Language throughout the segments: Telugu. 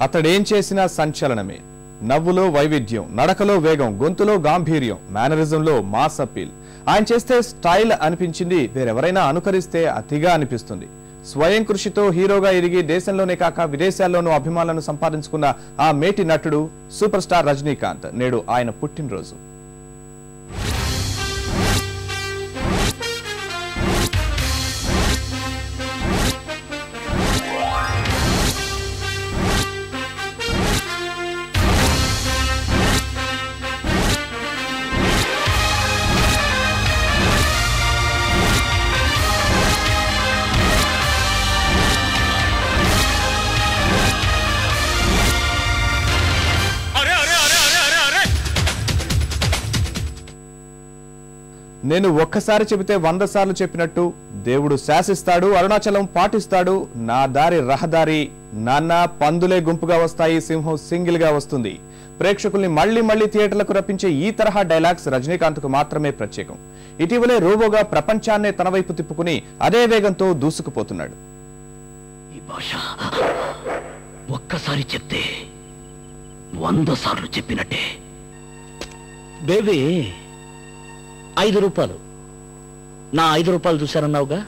అతడేం చేసినా సంచలనమే. నవ్వులో వైవిధ్యం నడకలో వేగం గొంతులో గాంభీర్యం మేనరిజంలో మాస్ అప్పీల్. ఆయన చేస్తే స్టైల్ అనిపించింది వేరెవరైనా అనుకరిస్తే అతిగా అనిపిస్తుంది. స్వయం కృషితో హీరోగా ఎదిగి దేశంలోనే కాక విదేశాల్లోనూ అభిమానులను సంపాదించుకున్న ఆ మేటి నటుడు సూపర్ స్టార్ రజనీకాంత్ నేడు ఆయన పుట్టినరోజు. నేను ఒక్కసారి చెబితే వంద సార్లు చెప్పినట్టు దేవుడు శాసిస్తాడు అరుణాచలం పాటిస్తాడు నా దారి రహదారి నాన్న పందులే గుంపుగా వస్తాయి సింహం సింగిల్గా వస్తుంది. ప్రేక్షకుల్ని మళ్ళీ మళ్ళీ థియేటర్లకు రప్పించే ఈ తరహా డైలాగ్స్ రజనీకాంత్కు మాత్రమే ప్రత్యేకం. ఇటీవలే రోబోగా ప్రపంచాన్నే తన వైపు తిప్పుకుని అదే వేగంతో దూసుకుపోతున్నాడు. ఈ భాష ఒక్కసారి చెప్తే వంద సార్లు చెప్పినట్టే. బేబీ ఐదు రూపాయలు నా ఐదు రూపాయలు చూశారన్నావుగా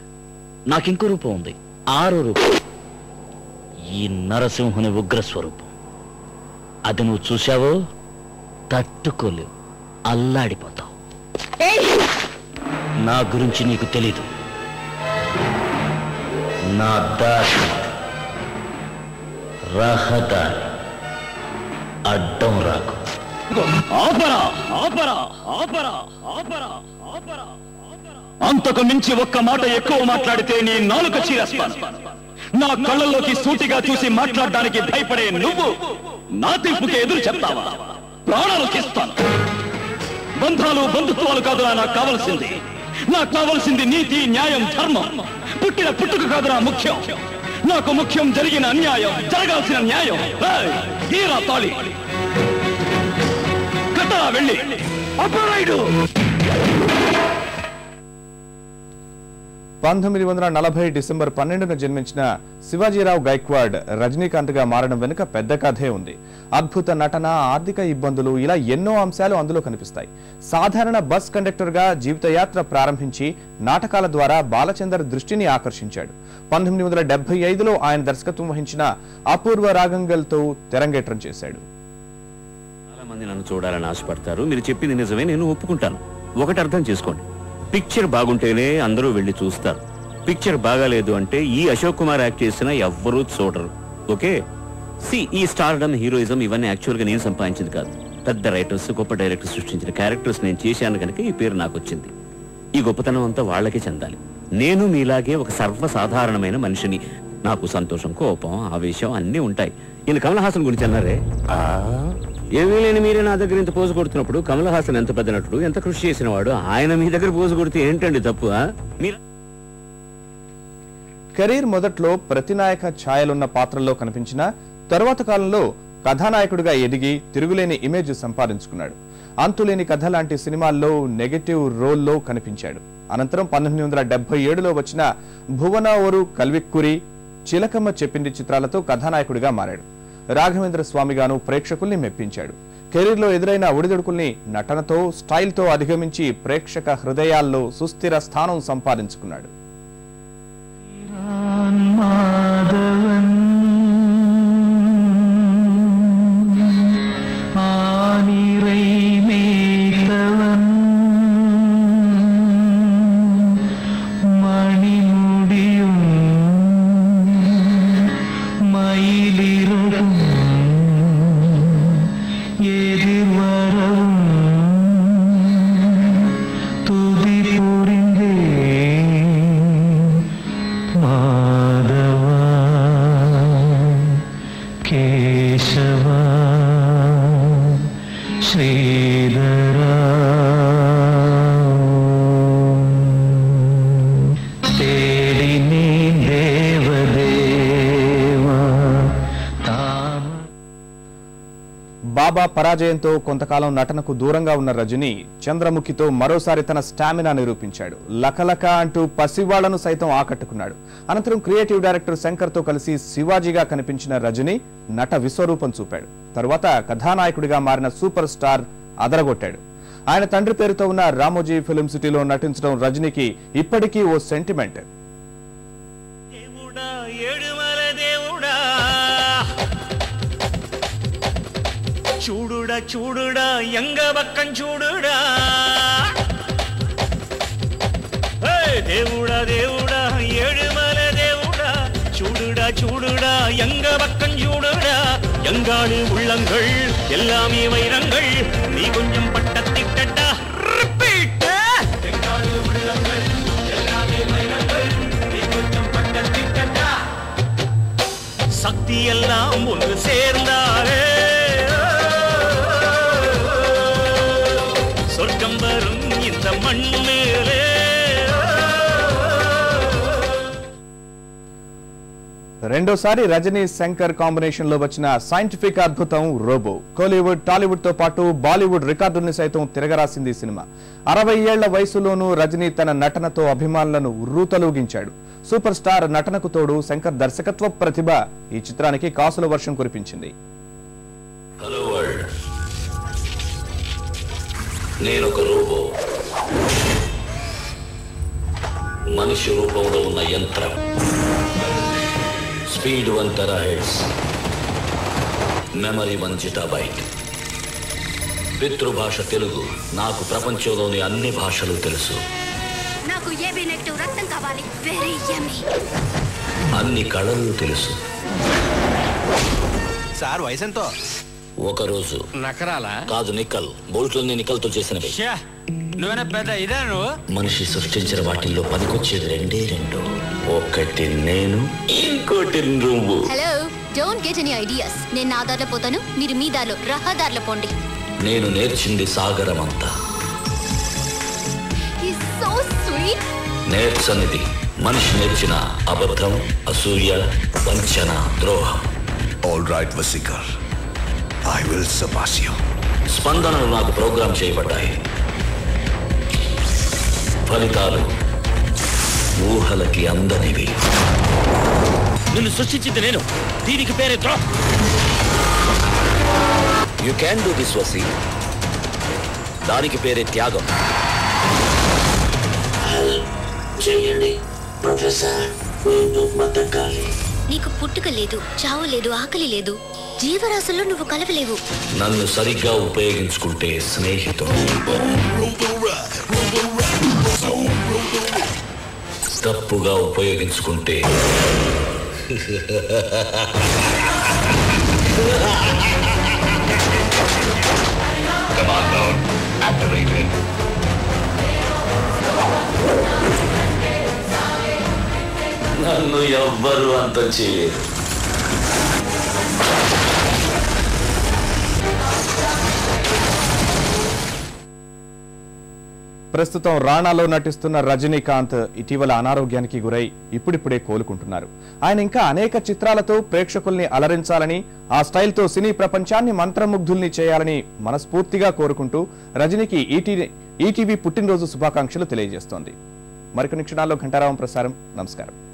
నాకింకో రూపం ఉంది. ఆరు రూపం. ఈ నరసింహుని ఉగ్ర స్వరూపం అది నువ్వు చూశావో? తట్టుకోలేవు. అల్లాడిపోతావు. నా గురించి నీకు తెలీదు. నా దారి. రహదారి. అడ్డం రాకు. ఆపరా ఆపరా ఆపరా ఆపరా ఆపరా అంతకు మించి ఒక్క మాట ఎక్కువ మాట్లాడితే నీ నాలుక చీరేస్తాను నా కళ్ళల్లోకి సూటిగా చూసి మాట్లాడడానికి భయపడే నువ్వు నా తీర్పుకి ఎదురు చెప్తావా? ప్రాణాలు తీస్తాను. బంధాలు బంధుత్వాలు కాదురా నాకు కావలసింది. నాకు కావలసింది నీతి న్యాయం ధర్మం. పుట్టిన పుట్టుక కాదురా ముఖ్యం. నాకు ముఖ్యం జరిగిన అన్యాయం జరగాల్సిన న్యాయం. ఏయ్, తాళి. వెళ్ళి. అపరాయుడు. పంతొమ్మిది వందల నలభై డిసెంబర్ పన్నెండున జన్మించిన శివాజీరావు గైక్వాడ్ రజనీకాంత్గా మారడం వెనుక పెద్ద కథే ఉంది. అద్భుత నటన ఆర్థిక ఇబ్బందులు ఇలా ఎన్నో అంశాలు అందులో కనిపిస్తాయి. సాధారణ బస్ కండక్టర్గా జీవితయాత్ర ప్రారంభించి నాటకాల ద్వారా బాలచందర్ దృష్టిని ఆకర్షించాడు. పంతొమ్మిది వందల ఐదులో ఆయన దర్శకత్వం వహించిన అపూర్వ రాగంగల్తో తెరంగేట్రం చేశాడు. మంది నన్ను చూడాలని ఆశపడతారు. మీరు చెప్పింది నిజమే నేను ఒప్పుకుంటాను. ఒకటి అర్థం చేసుకోండి. పిక్చర్ బాగుంటేనే అందరూ వెళ్ళి చూస్తారు. పిక్చర్ బాగాలేదు అంటే ఈ అశోక్ కుమార్ యాక్ట్ చేసినా ఎవ్వరూ చూడరు. ఓకే? సి ఈ స్టార్డమ్ హీరోయిజం ఇవన్నీ యాక్చువల్గా నేను సంపాదించింది కాదు. పెద్ద రైటర్స్ గొప్ప డైరెక్టర్స్ సృష్టించిన క్యారెక్టర్స్ నేను చేశాను కనుక ఈ పేరు నాకు వచ్చింది. ఈ గొప్పతనం అంతా వాళ్ళకే చెందాలి. నేను మీలాగే ఒక సర్వసాధారణమైన మనిషిని. నాకు సంతోషం కోపం ఆవేశం అన్నీ ఉంటాయి. నేను కమల్ హాసన్ గురించి అన్నారే? ఏమీ లేని మీరే నా దగ్గర ఇంత పోజు కొడుతున్నప్పుడు కమల్ హాసన్ ఎంత పెద్ద నటుడు ఎంత కృషి చేసిన వాడు ఆయన మీ దగ్గర పోజు కొడితే ఏంటండి తప్పు కెరీర్ మొదట్లో ప్రతినాయక ఛాయలున్న పాత్రల్లో కనిపించిన తరువాత కాలంలో కథానాయకుడిగా ఎదిగి తిరుగులేని ఇమేజ్ సంపాదించుకున్నాడు. అంతులేని కథ లాంటి సినిమాల్లో నెగటివ్ రోల్లో కనిపించాడు. అనంతరం పంతొమ్మిది వందల డెబ్బై ఏడులో వచ్చిన భువన ఓరు కల్విక్కురి చిలకమ్మ చెప్పింది చిత్రాలతో కథానాయకుడిగా మారాడు. రాఘవేంద్ర స్వామిగాను ప్రేక్షకుల్ని మెప్పించాడు. కెరీర్లో ఎదురైన ఒడిదుడుకుల్ని నటనతో స్టైల్తో అధిగమించి ప్రేక్షక హృదయాల్లో సుస్థిర స్థానం సంపాదించుకున్నాడు. Didi పరాజయంతో కొంతకాలం నటనకు దూరంగా ఉన్న రజని చంద్రముఖితో మరోసారి తన స్టామినా నిరూపించాడు. లకలక అంటూ పసివాళ్ళను సైతం ఆకట్టుకున్నాడు. అనంతరం క్రియేటివ్ డైరెక్టర్ శంకర్తో కలిసి శివాజీగా కనిపించిన రజని నట విశ్వరూపం చూపాడు. తరువాత కథానాయకుడిగా మారిన సూపర్ స్టార్ అదరగొట్టాడు. ఆయన తండ్రి పేరుతో ఉన్న రామోజీ ఫిలిం సిటీలో నటించడం రజనీకి ఇప్పటికీ ఓ సెంటిమెంట్. சூடுடா சூடுடா எங்க பக்கம் சூடுடா. தேவுடா தேவுடா ஏழுமலை தேவுடா. சூடுடா சூடுடா எங்க பக்கம் சூடுடா. எங்காடு உள்ளங்கள் எல்லாமே வைரங்கள் நீ கொஞ்சம் பட்டத்திட்டா சக்தி எல்லாம் ஒன்று சேர்ந்தாரே రెండోసారి రజనీ శంకర్ కాంబినేషన్లో వచ్చిన సైంటిఫిక్ అద్భుతం రోబో. కోలీవుడ్ టాలీవుడ్తో పాటు బాలీవుడ్ రికార్డుల్ని సైతం తిరగరాసింది ఈ సినిమా. అరవై ఏళ్ళ వయసులోనూ రజనీ తన నటనతో అభిమానులను ఉర్రూతలూగించాడు. సూపర్ స్టార్ నటనకు తోడు శంకర్ దర్శకత్వ ప్రతిభ ఈ చిత్రానికి కాసుల వర్షం కురిపించింది. Hello world. నేను ఒక రోబో. మనిషి రూపంలో ఉన్న యంత్రం. Speed one terahertz memory one zettabyte. పితృభాష Telugu. నాకు ప్రపంచంలోని అన్ని భాషలు తెలుసు. నాకు ఏబీ నెగిటివ్ రక్తం కావాలి? వెరీ యమ్మీ అన్ని కళలు తెలుసు. సార్ వయసు ఎంతో ఒకరోజు. నకరాలా? కాదు నిక్కల్. బోల్ట్లన్నీ నిక్కల్తో చేసినవి. నువ్వేనా పెద్ద ఇదే నువ్వు? మనిషి సృష్టించిన వాటిల్లో పనికొచ్చేది రెండే రెండు. ఒకటి నేను ఇంకోటి నువ్వు. Hello don't get any ideas నేను నా దారిలో పోతాను మీరు మీ దారిలో రహదారిలో పోండి. నేను నేర్చింది సాగరమంతా. సో స్వీట్ నేర్చనిది మనిషి నేర్చిన అబద్ధం అసూయ వంచన ద్రోహం. All right, Vasikar. I will surpass you. స్పందనలు నాకు ప్రోగ్రాం చేయబడ్డాయి. ఫలితాలు ఊహలకి అందనివి. నిన్ను సృష్టించింది నేను. దీనికి పేరే ద్రోహం. యు క్యాన్ డూ దిస్ వసి దానికి పేరే త్యాగం. చేయండి ప్రొఫెసర్ నేను బతకాలి. నీకు పుట్టుక లేదు చావు లేదు ఆకలి లేదు. జీవరాశుల్లో నువ్వు కలవలేవు. నన్ను సరిగ్గా ఉపయోగించుకుంటే స్నేహితుడు. తప్పుగా ఉపయోగించుకుంటే. నన్ను ఎవ్వరూ అంత చేయలేదు ప్రస్తుతం రాణాలో నటిస్తున్న రజనీకాంత్ ఇటీవల అనారోగ్యానికి గురై ఇప్పుడిప్పుడే కోలుకుంటున్నారు. ఆయన ఇంకా అనేక చిత్రాలతో ప్రేక్షకుల్ని అలరించాలని ఆ స్టైల్తో సినీ ప్రపంచాన్ని మంత్రముగ్ధుల్ని చేయాలని మనస్ఫూర్తిగా కోరుకుంటూ రజనీకి ఈటీవీ ఈటీవీ పుట్టినరోజు శుభాకాంక్షలు తెలియజేస్తోంది. మరికొన్ని క్షణాల్లో ఘంటారావం ప్రసారం. నమస్కారం.